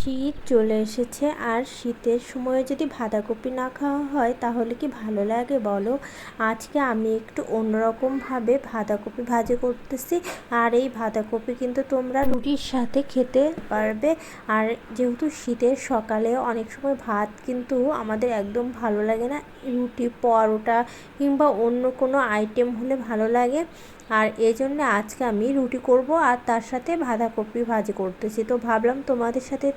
শীত চলে এসেছে আর শীতের সময়ে যদি বাঁধাকপি না খাওয়া হয় তাহলে কি ভালো লাগে বলো? আজকে আমি একটু অন্যরকমভাবে বাঁধাকপি ভাজি করতেছি আর এই বাঁধাকপি কিন্তু তোমরা রুটির সাথে খেতে পারবে। আর যেহেতু শীতের সকালে অনেক সময় ভাত কিন্তু আমাদের একদম ভালো লাগে না, রুটি, পরোটা কিংবা অন্য কোনো আইটেম হলে ভালো লাগে। আর এই জন্য আজকে আমি রুটি করব আর তার সাথে বাঁধাকপি ভাজি করতেছি। তো ভাবলাম তোমাদের সাথে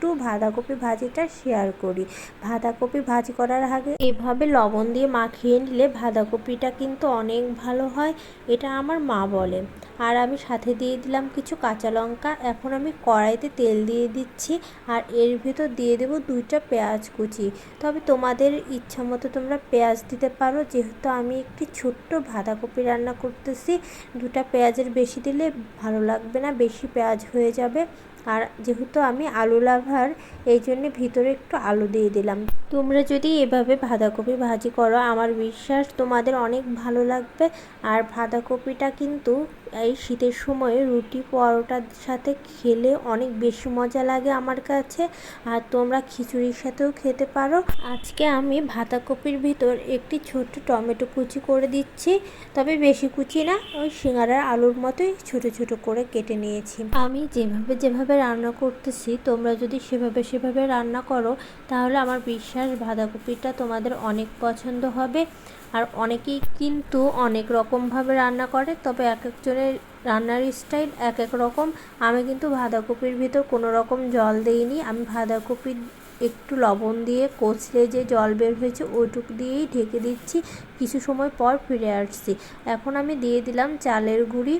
একটু বাঁধাকপি ভাজিটা শেয়ার করি। বাঁধাকপি ভাজি করার আগে এভাবে লবণ দিয়ে মাখিয়ে নিলে বাঁধাকপিটা কিন্তু অনেক ভালো হয়, এটা আমার মা বলে। আর আমি সাথে দিয়ে দিলাম কিছু কাঁচা লঙ্কা। এখন আমি কড়াইতে তেল দিয়ে দিচ্ছি আর এর ভিতর দিয়ে দেবো দুইটা পেঁয়াজ কুচি। তবে তোমাদের ইচ্ছা মতো তোমরা পেঁয়াজ দিতে পারো। যেহেতু আমি একটি ছোট্ট বাঁধাকপি রান্না করতেছি, দুটা পেঁয়াজের বেশি দিলে ভালো লাগবে না, বেশি পেঁয়াজ হয়ে যাবে। আর যেহেতু আমি আলু লাভার, এই জন্যে ভিতরে একটু আলু দিয়ে দিলাম। তোমরা যদি এভাবে বাঁধাকপি ভাজি করো, আমার বিশ্বাস তোমাদের অনেক ভালো লাগবে। আর বাঁধাকপিটা কিন্তু এই শীতের সময়ে রুটি, পরোটার সাথে খেলে অনেক বেশি মজা লাগে আমার কাছে। আর তোমরা খিচুড়ির সাথেও খেতে পারো। আজকে আমি বাঁধাকপির ভিতর একটি ছোট্ট টমেটো কুচি করে দিচ্ছি। তবে বেশি কুচি না, ওই সিঙ্গারার আলুর মতোই ছোট ছোট করে কেটে নিয়েছি। আমি যেভাবে যেভাবে রান্না করতেছি, তোমরা যদি সেভাবে সেভাবে রান্না করো, তাহলে আমার বিশ্বাস বাঁধাকপিটা তোমাদের অনেক পছন্দ হবে। আর অনেকেই কিন্তু অনেক রকমভাবে রান্না করে, তবে এক একজনের রান্নার স্টাইল এক এক রকম। আমি কিন্তু বাঁধাকপির ভিতর কোনো রকম জল দিইনি। আমি বাঁধাকপির একটু লবণ দিয়ে কচলে যে জল বের হয়েছে ওইটুক দিয়েই ঢেকে দিচ্ছি। কিছু সময় পর ফিরে আসছি। এখন আমি দিয়ে দিলাম চালের গুঁড়ি।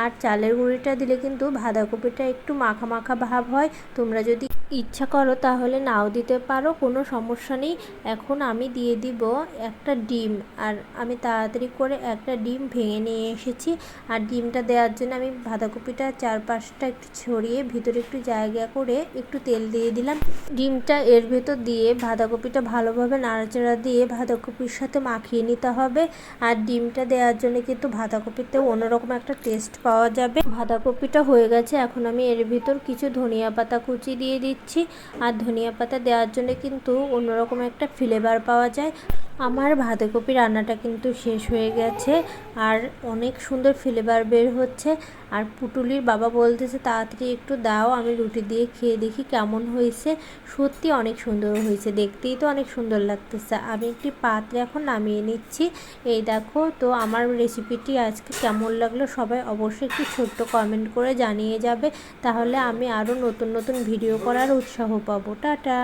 আর চালের গুঁড়িটা দিলে কিন্তু বাঁধাকপিটা একটু মাখা মাখা ভাব হয়। তোমরা যদি ইচ্ছা করো তাহলে নাও দিতে পারো, কোনো সমস্যা নেই। এখন আমি দিয়ে দিব একটা ডিম আর আমি তাড়াতাড়ি করে একটা ডিম ভেঙে নিয়ে এসেছি। আর ডিমটা দেওয়ার জন্য আমি বাঁধাকপিটা চারপাশটা একটু ছড়িয়ে ভিতরে একটু জায়গা করে একটু তেল দিয়ে দিলাম। ডিমটা এর ভেতর দিয়ে বাঁধাকপিটা ভালোভাবে নাড়াচাড়া দিয়ে বাঁধাকপির সাথে মাখিয়ে নিতে হবে। আর ডিমটা দেওয়ার জন্য কিন্তু বাঁধাকপিতে অন্যরকম একটা টেস্ট পাওয়া যাবে। বাঁধাকপিটা হয়ে গেছে। এখন আমি এর ভিতর কিছু ধনিয়া পাতা কুচি দিয়ে দিচ্ছি। আর ধনিয়া পাতা দেওয়ার জন্য কিন্তু অন্যরকম একটা ফ্লেভার পাওয়া যায়। আমার বাঁধাকপি রান্নাটা কিন্তু শেষ হয়ে গেছে আর অনেক সুন্দর ফ্লেভার বের হচ্ছে। আর পুটুলির বাবা বলতেছে, তাড়াতাড়ি একটু দাও, আমি রুটি দিয়ে খেয়ে দেখি কেমন হয়েছে। সত্যি অনেক সুন্দর হয়েছে, দেখতেই তো অনেক সুন্দর লাগতেছে। আমি একটি পাত্রে এখন নামিয়ে নিচ্ছি। এই দেখো, তো আমার রেসিপিটি আজকে কেমন লাগল সবাই অবশ্যই একটু ছোট্ট কমেন্ট করে জানিয়ে যাবে। তাহলে আমি আরও নতুন নতুন ভিডিও করার উৎসাহ পাবো। টাটা!